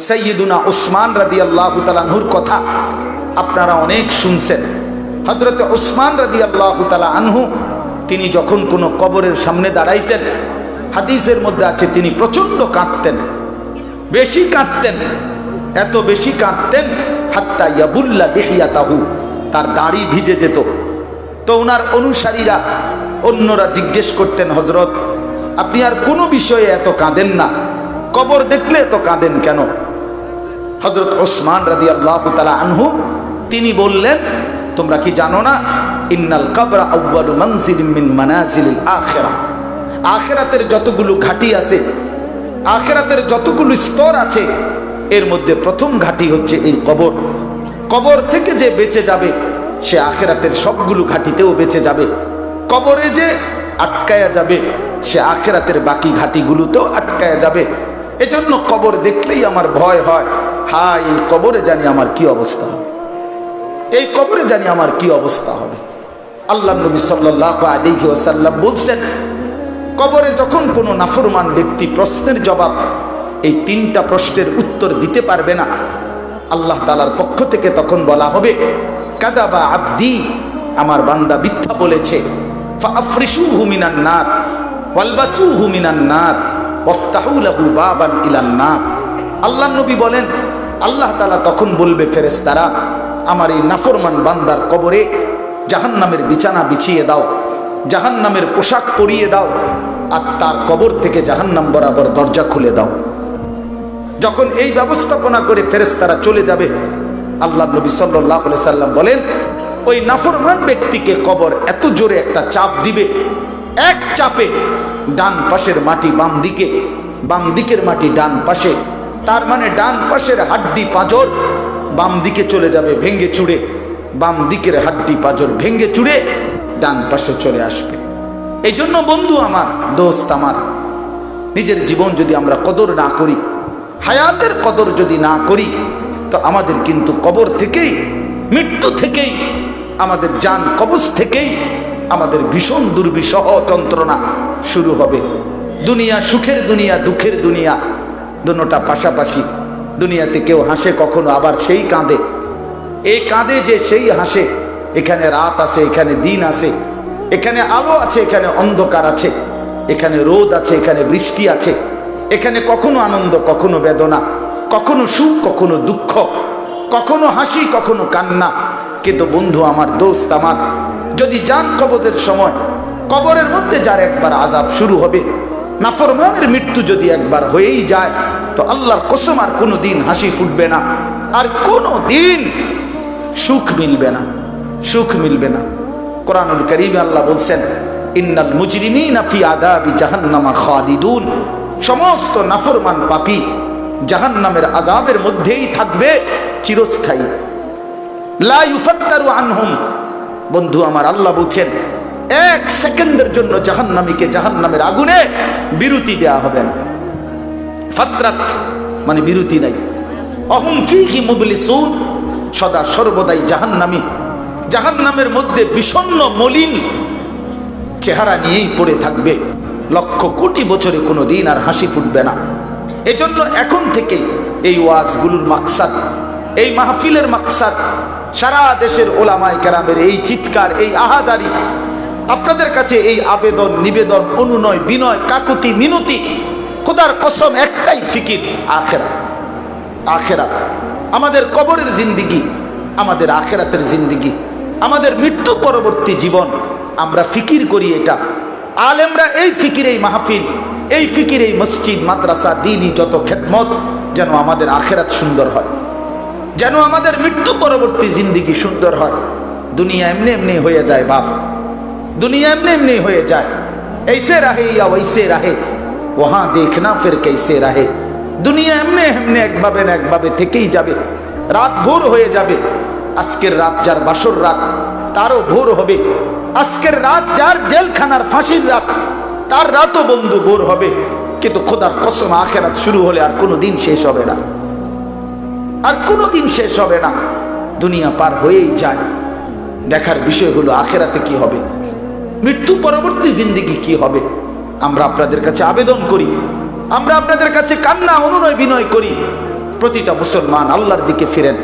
সৈয়দুনা ওসমান রাদি আল্লাহ তালাহুর কথা আপনারা অনেক শুনছেন। হজরত ওসমান রাদি আল্লাহ তালা আনহু, তিনি যখন কোনো কবরের সামনে দাঁড়াইতেন, হাদিসের মধ্যে আছে তিনি প্রচণ্ড কাঁদতেন, বেশি কাঁদতেন, এত বেশি কাঁদতেন, হাত্তা ইয়াবুল্লা দেহিয়া তাহু তার দাড়ি ভিজে যেত। তো ওনার অনুসারীরা অন্যরা জিজ্ঞেস করতেন হজরত আপনি আর কোনো বিষয়ে এত কাঁদেন না, কবর দেখলে এত কাঁদেন কেন? হজরত ওসমান রাদি আল্লাহ আনহু, তিনি বললেন, তোমরা কি জানো না, ইন্নাল কাবরা আউ্বালু মনজিল মিন মানাজিলিল আখেরা আখেরাতের যতগুলো ঘাটি আছে, আখেরাতের যতগুলো স্তর আছে, এর মধ্যে প্রথম ঘাটি হচ্ছে এই কবর। কবর থেকে যে বেঁচে যাবে, সে আখেরাতের সবগুলো ঘাটিতেও বেঁচে যাবে। কবরে যে আটকায়া যাবে, সে আখেরাতের বাকি ঘাটিগুলোতেও আটকায়া যাবে। এজন্য কবর দেখলেই আমার ভয় হয়। হাই এই কবরে জানি আমার কি অবস্থা হবে। এই কবরে জানি আমার কি অবস্থা হবে। আল্লাহ নবী সাল্লাহ আলিহি ওসাল্লাম বলছেন, কবরে যখন কোনো নাফরমান ব্যক্তি প্রশ্নের জবাব, এই তিনটা প্রশ্নের উত্তর দিতে পারবে না, আল্লাহ তালার পক্ষ থেকে তখন বলা হবে, কাদাবা আব্দি, আমার বান্দা মিথ্যা বলেছে ফাফরিসু হুমিনান নার ওয়ালবাসু হুমিনান নার ওফতাহু লাহু বাবান ইলান নার। আল্লাহ নবী বলেন আল্লাহ তালা তখন বলবে, ফেরেশতারা, আমার এই নাফরমান বান্দার কবরে জাহান্নামের বিছানা বিছিয়ে দাও, জাহান্নামের পোশাক পরিয়ে দাও, আর তার কবর থেকে জাহান্নাম বরাবর দরজা খুলে দাও। যখন এই ব্যবস্থাপনা করে ফেরেশতারা চলে যাবে আল্লাহ নবী সাল্লাহ সাল্লাম বলেন, ওই নাফরমান ব্যক্তিকে কবর এত জোরে একটা চাপ দিবে, এক চাপে ডান পাশের মাটি বাম দিকে, বাম দিকের মাটি ডান পাশে তার মানে ডান পাশের হাড্ডি পাঁজর বাম দিকে চলে যাবে ভেঙ্গে চুড়ে। বাম দিকের হাড্ডি পাঁজর ভেঙ্গে চুড়ে ডান পাশে চলে আসবে। এই জন্য বন্ধু আমার, দোস্ত আমার, নিজের জীবন যদি আমরা কদর না করি, হায়াতের কদর যদি না করি, তো আমাদের কিন্তু কবর থেকেই, মৃত্যু থেকেই, আমাদের যান কবজ থেকেই, আমাদের ভীষণ দুর্বিষহ যন্ত্রণা শুরু হবে। দুনিয়া সুখের দুনিয়া, দুঃখের দুনিয়া দুটা পাশাপাশি দুনিয়াতে কেউ হাসে, কখনো আবার সেই কাঁদে। এই কাঁদে যে সেই হাসে। এখানে রাত আছে, এখানে দিন আছে, এখানে আলো আছে, এখানে অন্ধকার আছে, এখানে রোদ আছে, এখানে বৃষ্টি আছে, এখানে কখনো আনন্দ, কখনো বেদনা, কখনো সুখ, কখনো দুঃখ, কখনো হাসি, কখনো কান্না। কিন্তু বন্ধু, আমার দোস্ত আমার, যদি যান কবজের সময়, কবরের মধ্যে যার একবার আজাব শুরু হবে, নাফরমানের মৃত্যু যদি একবার হয়েই যায় তো আল্লাহর কসম আর কোনো দিন হাসি ফুটবে না। আর কোনো দিন সুখ মিলবে না, সুখ মিলবে না। কোরআনুল করিমে আল্লাহ বলছেন, ইন্নাল মুজরিমিনা ফি আদাবি জাহান্নামা খালিদুন। সমস্ত নাফরমান পাপী জাহান্নামের আজাবের মধ্যেই থাকবে, চিরস্থায়ী। লা ইউফাত্তারু আনহুম। বন্ধু, আমার আল্লাহ বলছেন, এক সেকেন্ডের জন্য জাহান্নামীকে জাহান্নামের আগুনে বিরতি দেয়া হবে না। ফাত্রাত মানে বিরতি নাই। অহম ফিহি মুবলিসুন, সদা সর্বদাই জাহান্নামী। জাহান্নামের মধ্যে বিষণ্ণ, মলিন চেহারা নিয়েই পড়ে থাকবে। লক্ষ কোটি বছরে কোনো দিন আর হাসি ফুটবে না। এজন্য এখন থেকেই এই ওয়াজগুলোর মাকসাদ, এই মাহফিলের মাকসাদ, সারা দেশের ওলামায় কেরামের এই চিৎকার, এই আহাজারি, আপনাদের কাছে এই আবেদন, নিবেদন, অনুনয়, বিনয়, কাকুতি, মিনতি খোদার কসম একটাই ফিকির আখেরা আখেরা আমাদের কবরের জিন্দিগি, আমাদের আখেরাতের জিন্দিগি, আমাদের মৃত্যু পরবর্তী জীবন, আমরা ফিকির করি এটা। আলেমরা এই ফিকির এই মাহফিল, এই ফিকির এই মসজিদ, মাদ্রাসা, দিনই যত খেদমত, যেন আমাদের আখেরাত সুন্দর হয়। যেন আমাদের মৃত্যু পরবর্তী জিন্দিগি সুন্দর হয়। দুনিয়া এমনি এমনি হয়ে যায়, বাপ। দুনিয়া এমনি এমনি হয়ে যায়। এইসে রাহে ইয়া ওইসে রাহে। ওহা দেখনা ফের কেসে রাহে দুনিয়া এমনি এমনি একভাবে না একভাবে থেকেই যাবে রাত ভোর হয়ে যাবে আজকের রাত যার বাসর রাত তারও ভোর হবে আজকের রাত যার জেলখানার ফাঁসির রাত, তার রাতও বন্ধু ভোর হবে। কিন্তু খোদার কসম আখেরাত শুরু হলে আর কোনো দিন শেষ হবে না। আর কোনো দিন শেষ হবে না। দুনিয়া পার হয়েই যায়। দেখার বিষয় হলো আখেরাতে কি হবে? মৃত্যু পরবর্তী জিন্দিগি কি হবে? আমরা আপনাদের কাছে আবেদন করি। আমরা আপনাদের কাছে কান্না, অনুনয়, বিনয় করি। প্রতিটা মুসলমান আল্লাহর দিকে ফিরেন।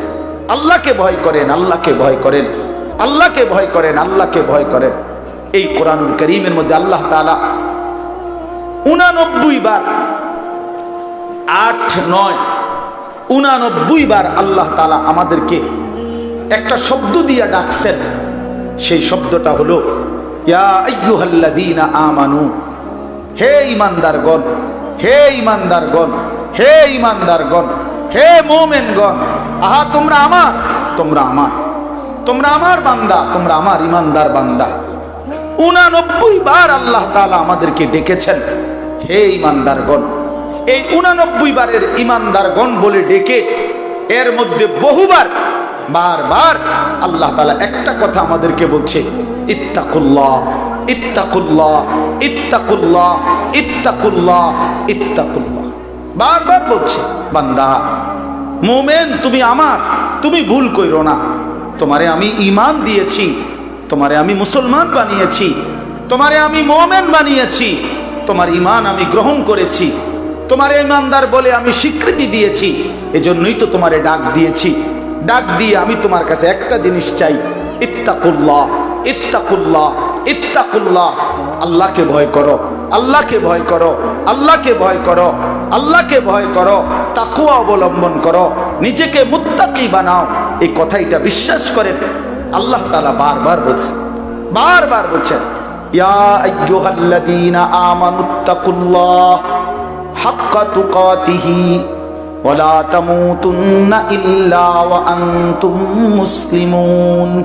আল্লাহকে ভয় করেন, আল্লাহকে ভয় করেন। আল্লাহকে ভয় করেন, আল্লাহকে ভয় করেন। এই কোরআনুল করিমের মধ্যে আল্লাহ তাআলা উনানব্বই বার, আট, নয়, উনানব্বই বার আল্লাহ তালা আমাদেরকে একটা শব্দ দিয়ে ডাকছেন। সেই শব্দটা হলো, ইয়া আমানু। হে ইমানদারগণ হে ইমানদারগণ হে ইমানদারগণ, হে মোমেনগণ, আহা, তোমরা আমার তোমরা আমার তোমরা আমার বান্দা, তোমরা আমার ইমানদার বান্দা। উনানব্বই বার আল্লাহ তাআলা আমাদেরকে ডেকেছেন, হে ইমানদারগণ। এই উনানব্বই বারের ইমানদারগণ বলে ডেকে, এর মধ্যে বহুবার, বারবার আল্লাহ তালা একটা কথা আমাদেরকে বলছে, ইত্তাকুল্লাহ। ইত্তাকুল্লাহ ইত্তাকুল্লাহ ইত্তাকুল্লাহ ইত্তাকুল্লাহ। বারবার বলছে, বান্দা, মোমেন তুমি আমার, তুমি ভুল কইরো না। তোমারে আমি ঈমান দিয়েছি, তোমারে আমি মুসলমান বানিয়েছি, তোমারে আমি মোমেন বানিয়েছি, তোমার ঈমান আমি গ্রহণ করেছি, তোমারে ইমানদার বলে আমি স্বীকৃতি দিয়েছি, এজন্যই তো তোমারে ডাক দিয়েছি। ডাক দিয়ে আমি তোমার কাছে একটা জিনিস চাই, ইত্তাকুল্লাহ ইত্তাকুল্লাহ ইত্তাকুল্লাহ। আল্লাহকে ভয় করো, আল্লাহকে ভয় করো, আল্লাহকে ভয় করো, আল্লাহকে ভয় করো তাকুয়া অবলম্বন করো, নিজেকে মুত্তাকি বানাও। এই কথাইটা বিশ্বাস করেন, আল্লাহ তাআলা বারবার বলছেন বারবার বলছেন, ইয়া মুসলিমুন।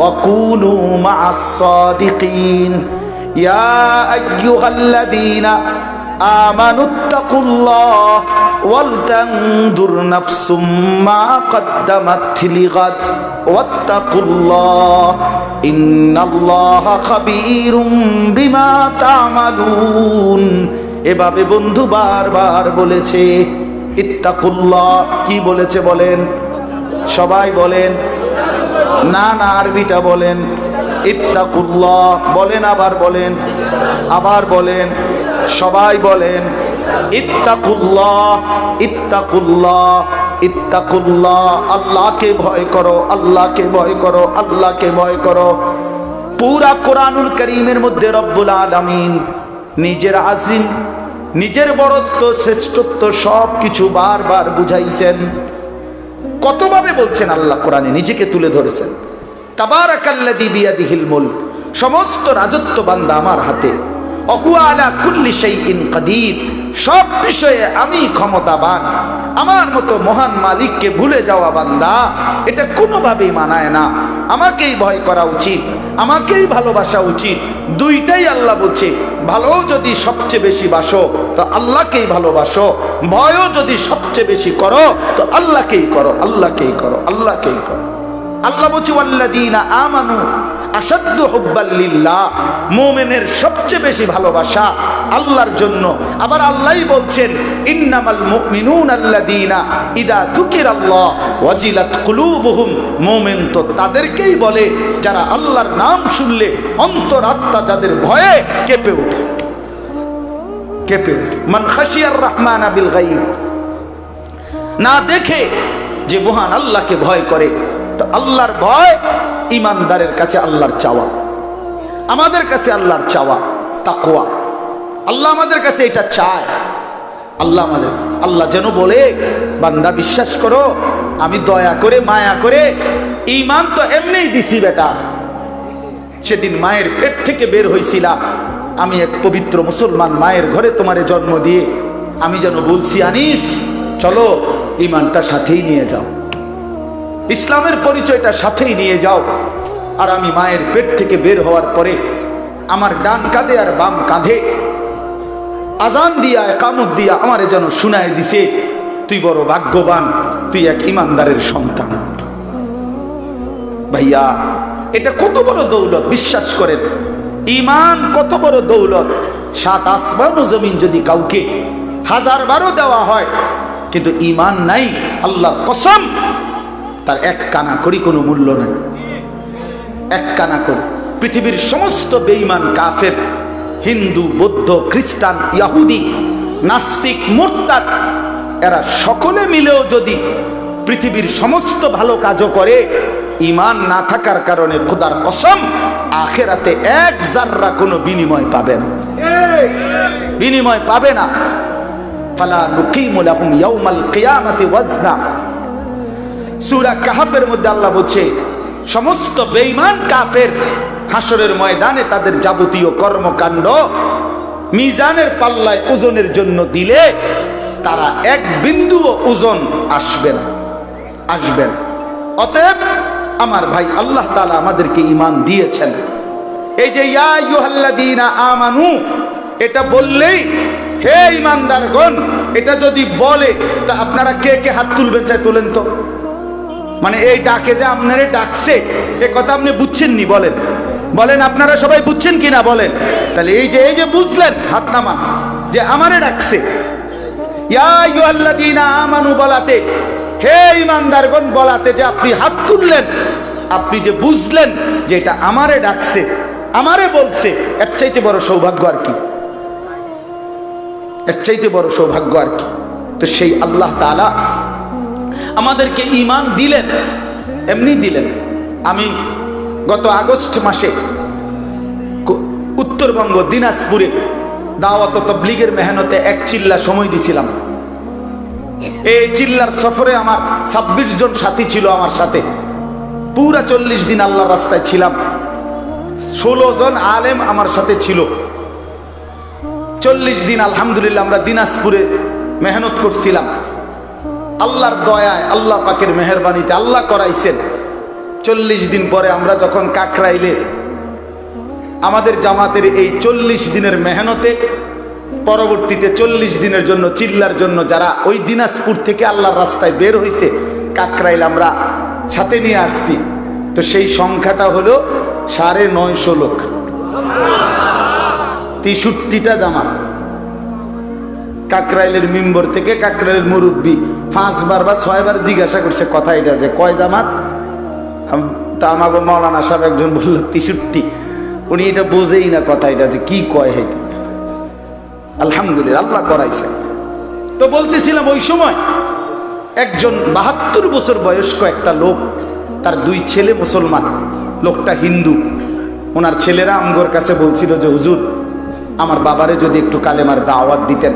وكونوا مع الصادقين يا أيها الذين آمنوا اتقوا الله ولتنظر نفس ما قدمت لغد واتقوا الله إن الله خبير بما تعملون এভাবে বন্ধু বারবার বলেছে ইত্তাকুল্লাহ কি বলেছে বলেন সবাই বলেন না না, আরবিটা বলেন। ইত্তাকুল্লাহ, বলেন, আবার বলেন। আবার বলেন, সবাই বলেন। ইত্তাকুল্লাহ ইত্তাকুল্লাহ ইত্তাকুল্লাহ। আল্লাহকে ভয় করো, আল্লাহকে ভয় করো, আল্লাহকে ভয় করো। পুরা কোরআনুল করিমের মধ্যে রব্বুল আলামিন নিজের আজিম, নিজের বড়ত্ব শ্রেষ্ঠত্ব সব কিছু বারবার বুঝাইছেন। কতভাবে বলছেন আল্লাহ কোরআনে? নিজেকে তুলে ধরেছেন। আকাল্লাদি বিয়াদিহিল হিলমুল সমস্ত রাজত্ব বান্দা আমার হাতে। অহুয়া আলা কুল্লি ইন কাদির। সব বিষয়ে আমি ক্ষমতাবান। আমার মতো মহান মালিককে ভুলে যাওয়া বান্দা, এটা কোনোভাবেই মানায় না। আমাকেই ভয় করা উচিত, আমাকেই ভালোবাসা উচিত। দুইটাই আল্লাহ বলছে ভালো যদি সবচেয়ে বেশি বাসো, তো আল্লাহকেই ভালোবাসো। ভয়ও যদি সবচেয়ে বেশি করো, তো আল্লাহকেই করো আল্লাহকেই করো আল্লাহকেই করো। আল্লাহ বলছে, ওয়াল্লাযীনা আমানু আসাদ্দু হুব্বাল্লিল্লাহ মুমিনের সবচেয়ে বেশি ভালোবাসা আল্লাহর জন্য। আবার আল্লাহই বলছেন, ইন্নামাল মুমিনুন আল্লাযীনা ইদা যুকিরাল্লাহ ওয়াজিলাত কুলুবুহুম। মুমিন তো তাদেরকেই বলে, যারা আল্লাহর নাম শুনলে অন্তরাত্মা যাদের ভয়ে কেঁপে ওঠে। কেঁপে ওঠে। মান খাশিয়ার রহমান বিল গাইব না দেখে যে মহান আল্লাহকে ভয় করে, তো আল্লাহর ভয় ইমানদারের কাছে আল্লাহর চাওয়া। আমাদের কাছে আল্লাহর চাওয়া তাকোয়া আল্লাহ আমাদের কাছে এটা চায়। আল্লাহ আমাদের, আল্লাহ যেন বলে, বান্দা বিশ্বাস করো, আমি দয়া করে, মায়া করে ইমান তো এমনিই দিছি বেটা। সেদিন মায়ের পেট থেকে বের হয়েছিলাম আমি এক পবিত্র মুসলমান মায়ের ঘরে তোমারে জন্ম দিয়ে, আমি যেন বলছি, আনিস, চলো ইমানটা সাথেই নিয়ে যাও। ইসলামের পরিচয়টা সাথেই নিয়ে যাও। আর আমি মায়ের পেট থেকে বের হওয়ার পরে আমার ডান কাঁধে আর বাম কাঁধে আজান দিয়া, একামত দিয়া আমারে যেন শুনায় দিছে, তুই বড় ভাগ্যবান, তুই এক ইমানদারের সন্তান। ভাইয়া, এটা কত বড় দৌলত, বিশ্বাস করেন। ইমান কত বড় দৌলত। সাত আসমান ও জমিন যদি কাউকে হাজার বারো দেওয়া হয়, কিন্তু ইমান নাই আল্লাহ কসম তার এক কানা করি কোনো মূল্য নেই। এক কানা করি। পৃথিবীর সমস্ত বেঈমান কাফের, হিন্দু, বৌদ্ধ, খ্রিস্টান, ইয়াহুদি, নাস্তিক, মোরতাদ, এরা সকলে মিলেও যদি পৃথিবীর সমস্ত ভালো কাজও করে ইমান না থাকার কারণে খোদার কসম আখেরাতে এক জাররা কোনো বিনিময় পাবে না। বিনিময় পাবে না। ফালা নুকিমু লাহুম ইয়াউমাল কিয়ামাতি ওয়াজনা। সূরা কাহাফের মধ্যে আল্লাহ বলছে, সমস্ত বেঈমান কাফের হাসরের ময়দানে তাদের যাবতীয় কর্মকাণ্ড মিজানের পাল্লায় ওজনের জন্য দিলে তারা এক বিন্দুও ওজন আসবে না আসবে না। অতএব আমার ভাই আল্লাহ তাআলা আমাদেরকে ইমান দিয়েছেন। এই যে, ইয়া আমানু, এটা বললেই হে ইমানদারগণ এটা যদি বলে, তো আপনারা কে কে হাত তুলবেন চাই তোলেন তো। মানে এই ডাকে যে আপনারে ডাকছে, এ কথা আপনি বুঝছেননি, বলেন। বলেন, আপনারা সবাই বুঝছেন কিনা, বলেন। তাহলে এই যে এই যে বুঝলেন হাত নামা যে আমারে ডাকছে। আমানু বলাতে, হে ইমানদারগণ বলাতে যে আপনি হাত তুললেন, আপনি যে বুঝলেন যে এটা আমারে ডাকছে, আমারে বলছে, এর চাইতে বড় সৌভাগ্য আর কি? এর চাইতে বড় সৌভাগ্য আর কি? তো সেই আল্লাহ তাআলা আমাদেরকে ইমান দিলেন, এমনি দিলেন। আমি গত আগস্ট মাসে উত্তরবঙ্গ, দিনাজপুরে দাওয়াত তবলিগের মেহনতে এক চিল্লা সময় দিছিলাম। এই চিল্লার সফরে আমার ছাব্বিশ জন সাথী ছিল আমার সাথে। পুরা চল্লিশ দিন আল্লাহর রাস্তায় ছিলাম। ষোলো জন আলেম আমার সাথে ছিল। চল্লিশ দিন আলহামদুলিল্লাহ আমরা দিনাজপুরে মেহনত করছিলাম। আল্লাহর দয়ায় আল্লাহ পাকের মেহরবানিতে আল্লাহ করাইছেন। চল্লিশ দিন পরে আমরা যখন কাকরাইলে, আমাদের জামাতের এই চল্লিশ দিনের মেহনতে, পরবর্তীতে চল্লিশ দিনের জন্য, চিল্লার জন্য যারা ওই দিনাজপুর থেকে আল্লাহর রাস্তায় বের হয়েছে কাকরাইল আমরা সাথে নিয়ে আসছি। তো সেই সংখ্যাটা হলো সাড়ে নয়শো লোক। তেষট্টিটা জামাত। কাকরাইলের মিম্বর থেকে কাকরাইলের মুরব্বী পাঁচবার বা ছয়বার জিজ্ঞাসা করছে, কথা এটা যে, কয় জামাত? তা আমাকে মৌলানা সাহেব একজন বলল, তেষট্টি। উনি এটা বোঝেই না কথা এটা যে কি কয় হেঁটে আলহামদুলিল্লাহ, আল্লাহ করাইছে। তো বলতেছিলাম ওই সময়, একজন বাহাত্তর বছর বয়স্ক একটা লোক, তার দুই ছেলে মুসলমান, লোকটা হিন্দু। ওনার ছেলেরা আমগোর কাছে বলছিল যে, হুজুর, আমার বাবারে যদি একটু কালেমার দাওয়াত দিতেন।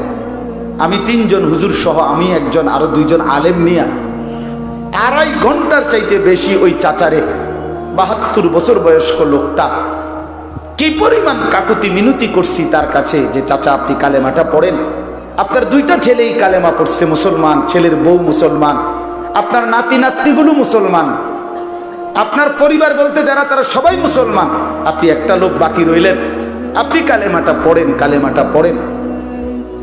আমি তিনজন হুজুর সহ, আমি একজন, আরও দুইজন আলেম নিয়া আড়াই ঘণ্টার চাইতে বেশি ওই চাচারে বাহাত্তর বছর বয়স্ক লোকটা। কি পরিমাণ কাকুতি মিনতি করছি তার কাছে যে, চাচা, আপনি কালেমাটা পড়েন। আপনার দুইটা ছেলেই কালেমা পড়ছে, মুসলমান, ছেলের বউ মুসলমান, আপনার নাতি নাতনিগুলো মুসলমান। আপনার পরিবার বলতে যারা, তারা সবাই মুসলমান। আপনি একটা লোক বাকি রইলেন। আপনি কালেমাটা পড়েন কালেমাটা পড়েন।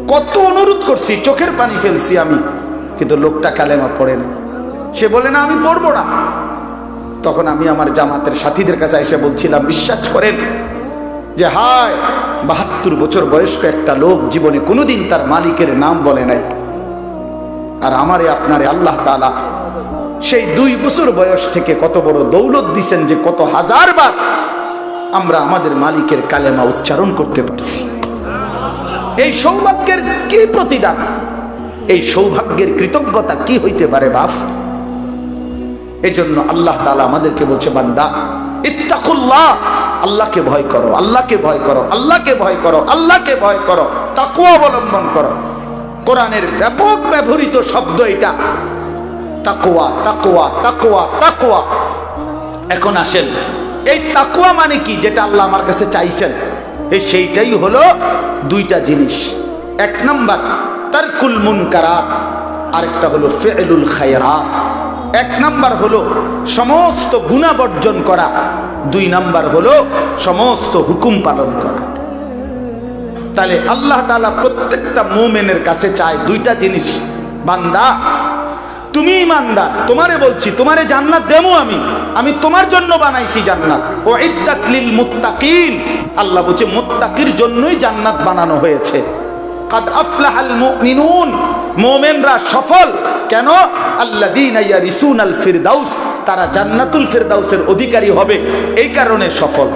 কত অনুরোধ করছি, চোখের পানি ফেলছি আমি, কিন্তু লোকটা কালেমা পড়ে না। সে বলে, না, আমি পড়ব না। তখন আমি আমার জামাতের সাথীদের কাছে এসে বলছিলাম, বিশ্বাস করেন যে, হায়, বাহাত্তর বছর বয়স্ক একটা লোক জীবনে কোনোদিন তার মালিকের নাম বলে নাই। আর আমারে, আপনারে আল্লাহ তাআলা সেই দুই বছর বয়স থেকে কত বড় দৌলত দিছেন যে, কত হাজার বার আমরা আমাদের মালিকের কালেমা উচ্চারণ করতে পারছি। এই সৌভাগ্যের কি প্রতিদান? এই সৌভাগ্যের কৃতজ্ঞতা কি হইতে পারে বাপ? এজন্য আল্লাহ তালা আমাদেরকে বলছে, বান্দা, ইত্তাকুল্লাহ, আল্লাহকে ভয় করো, আল্লাহকে ভয় করো, আল্লাহকে ভয় করো, আল্লাহকে ভয় করো তাকুয়া অবলম্বন করো। কোরআনের ব্যাপক ব্যবহৃত শব্দ এটা। তাকুয়া তাকুয়া তাকুয়া তাকুয়া এখন আসেন। এই তাকুয়া মানে কি? যেটা আল্লাহ আমার কাছে চাইছেন। সেইটাই হলো দুইটা জিনিস। এক নাম্বার, তারকুল মুনকারাত আরেকটা হলো ফেলুল খায়রাত এক নাম্বার হলো সমস্ত গুণা বর্জন করা। দুই নাম্বার হলো সমস্ত হুকুম পালন করা। তাহলে আল্লাহ তাআলা প্রত্যেকটা মোমেনের কাছে চায় দুইটা জিনিস, বান্দা তুমি ইমানদার, তোমারে বলছি, তোমারে জান্নাত দেবো আমি। আমি তোমার জন্য বানাইছি জান্নাত। ও ইদ্দাতলিল মুত্তাকিন। আল্লাহ বলছে, মুত্তাকির জন্যই জান্নাত বানানো হয়েছে। কাদ আফলাহাল মুমিনুন। মোমেনরা সফল। কেন? আল্লাযীনা ইয়ারিসুনাল ফিরদাউস। তারা জান্নাতুল ফিরদাউসের অধিকারী হবে। এই কারণে সফল।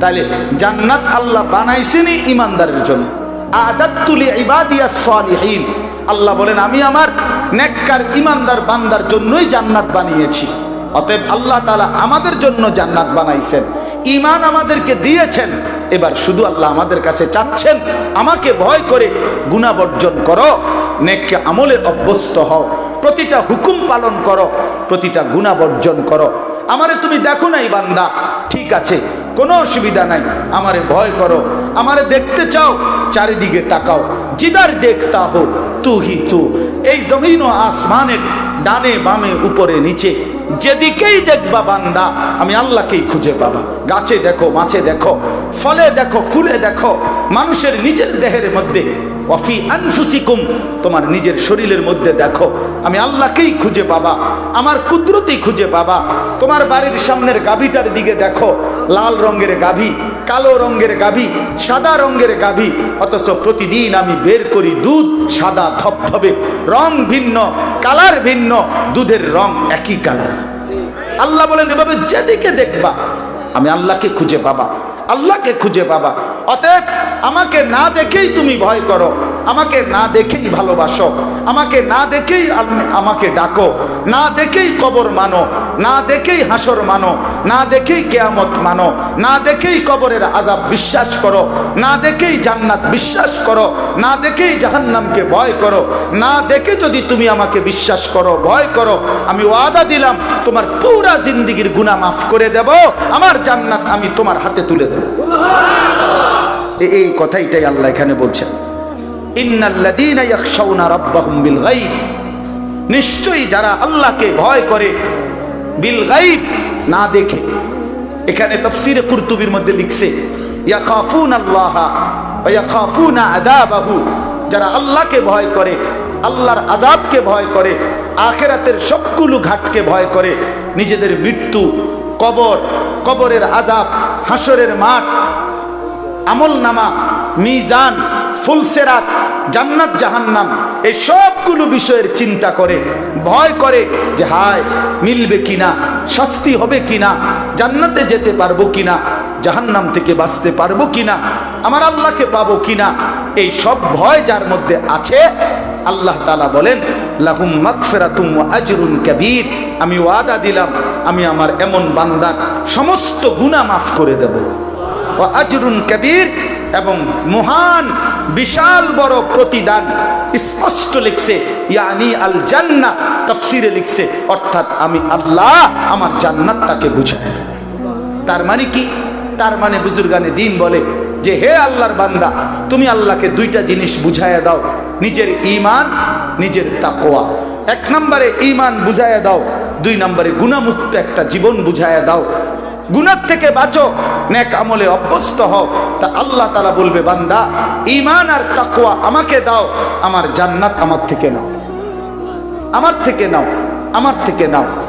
তাহলে জান্নাত আল্লাহ বানাইছেনই ইমানদারের জন্য। আদাত্তুলি ইবাদিয়াস সালিহিন। আল্লাহ বলেন, আমি আমার নেককার ইমানদার বান্দার জন্যই জান্নাত বানিয়েছি। অতএব আল্লাহ তালা আমাদের জন্য জান্নাত বানাইছেন। ইমান আমাদেরকে দিয়েছেন। এবার শুধু আল্লাহ আমাদের কাছে চাচ্ছেন, আমাকে ভয় করে গুণা বর্জন করো, নেককে আমলে অভ্যস্ত হও, প্রতিটা হুকুম পালন করো, প্রতিটা গুণা বর্জন করো। আমারে তুমি দেখো নাই বান্দা, ঠিক আছে, কোনো অসুবিধা নাই, আমারে ভয় করো, আমারে দেখতে চাও, চারিদিকে তাকাও, জিদার দেখতা হো তু হি তু এই জমিন ও আসমানের ডানে বামে উপরে নিচে। যেদিকেই দেখবা বান্দা, আমি আল্লাহকেই খুঁজে পাবা। গাছে দেখো, মাছে দেখো, ফলে দেখো, ফুলে দেখো, মানুষের নিজের দেহের মধ্যে অফি আনফুসিকুম, তোমার নিজের শরীরের মধ্যে দেখো, আমি আল্লাহকেই খুঁজে পাবা, আমার কুদরতেই খুঁজে পাবা। তোমার বাড়ির সামনের গাভীটার দিকে দেখো, লাল রঙের গাভী, কালো রঙের গাভী, সাদা রঙের গাভী, অথচ প্রতিদিন আমি বের করি দুধ সাদা ধবধবে রং ভিন্ন, কালার ভিন্ন, দুধের রং একই কালার। আল্লাহ বলেন, এভাবে যেদিকে দেখবা, আমি আল্লাহকে খুঁজে পাবা, আল্লাহকে খুঁজে পাবা। অতএব আমাকে না দেখেই তুমি ভয় করো। আমাকে না দেখেই ভালোবাসো। আমাকে না দেখেই আমাকে ডাকো। না দেখেই কবর মানো। না দেখেই হাসর মানো। না দেখেই কেয়ামত মানো। না দেখেই কবরের আজাব বিশ্বাস করো। না দেখেই জান্নাত বিশ্বাস করো। না দেখেই জাহান্নামকে ভয় করো। না দেখে যদি তুমি আমাকে বিশ্বাস করো, ভয় করো, আমি ওয়াদা দিলাম, তোমার পুরা জিন্দিগির গুনাহ মাফ করে দেব। আমার জান্নাত আমি তোমার হাতে তুলে দেব। এই কথাইটাই আল্লাহ এখানে বলছেন। নিশ্চয়ই যারা আল্লাহকে ভয় করে বিল গায়ব না দেখে, এখানে তফসিরে কুরতুবির মধ্যে লিখছে যারা আল্লাহকে ভয় করে, আল্লাহর আজাবকে ভয় করে, আখেরাতের সবগুলো ঘাটকে ভয় করে, নিজেদের মৃত্যু, কবর, কবরের আজাব হাসরের মাঠ আমল নামা মিজান ফুলসেরাত জান্নাত, জাহান্নাম, এই সবগুলো বিষয়ের চিন্তা করে, ভয় করে যে হায়, মিলবে কিনা, শাস্তি হবে কিনা, জান্নাতে যেতে পারব কিনা, জাহান্নাম থেকে বাঁচতে পারব কিনা, আমার আল্লাহকে পাবো কিনা, এই সব ভয় যার মধ্যে আছে, আল্লাহ তালা বলেন, লাহুম মাগফিরাতুম ওয়া আজরুন কাবীর আমি ওয়াদা দিলাম, আমি আমার এমন বান্দার সমস্ত গুণা মাফ করে দেবো। ও আজরুন কবির এবং মহান বিশাল বড় প্রতিদান স্পষ্ট লিখছে, ইয়ানি আল জান্না তফসিরে লিখছে, অর্থাৎ আমি আল্লাহ আমার জান্নাত তাকে বুঝায় তার মানে কি? তার মানে বুজুর্গানে দিন বলে যে, হে আল্লাহর বান্দা, তুমি আল্লাহকে দুইটা জিনিস বুঝাইয়া দাও, নিজের ঈমান, নিজের তাকোয়া এক নম্বরে ইমান বুঝাইয়া দাও, দুই নম্বরে গুণামুক্ত একটা জীবন বুঝাইয়া দাও গুনার থেকে বাঁচো, নেক আমলে অভ্যস্ত হও। তা আল্লাহ তালা বলবে, বান্দা ইমান আর তাকুয়া আমাকে দাও, আমার জান্নাত আমার থেকে নাও। আমার থেকে নাও, আমার থেকে নাও।